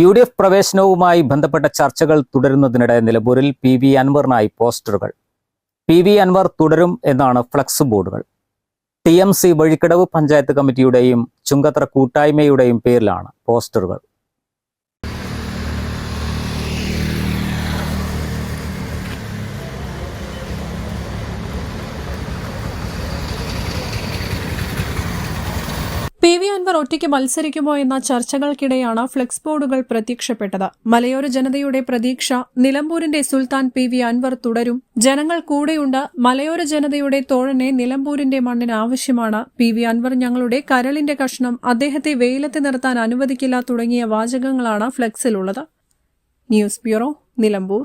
U D F പ്രവേശനവുമായി ബന്ധപ്പെട്ട ചർച്ചകൾ തുടരുന്നതിനിടെ നിലമ്പൂരിൽ പി വി അൻവറിനായി പോസ്റ്ററുകൾ. പി വി അൻവർ തുടരും എന്നാണ് ഫ്ലക്സ് ബോർഡുകൾ. T M C Vazhikkadavu panchayat കമ്മിറ്റിയുടെയും Chungathara കൂട്ടായ്മയുടെയും പേരിലാണ് പോസ്റ്ററുകൾ. പി വി അൻവർ ഒറ്റയ്ക്ക് മത്സരിക്കുമോ എന്ന ചർച്ചകൾക്കിടെയാണ് ഫ്ലെക്സ് ബോർഡുകൾ പ്രത്യക്ഷപ്പെട്ടത്. മലയോര ജനതയുടെ പ്രതീക്ഷ നിലമ്പൂരിന്റെ സുൽത്താൻ പി വി അൻവർ തുടരും. ജനങ്ങൾ കൂടെയുണ്ട്. മലയോര ജനതയുടെ തോഴനെ നിലമ്പൂരിന്റെ മണ്ണിന് ആവശ്യമാണ്. പി വി അൻവർ ഞങ്ങളുടെ കരളിന്റെ കഷ്ണം അദ്ദേഹത്തെ വെയിലത്ത് നിർത്താൻ അനുവദിക്കില്ല തുടങ്ങിയ വാചകങ്ങളാണ് ഫ്ലെക്സിലുള്ളത്. News bureau Nilambur.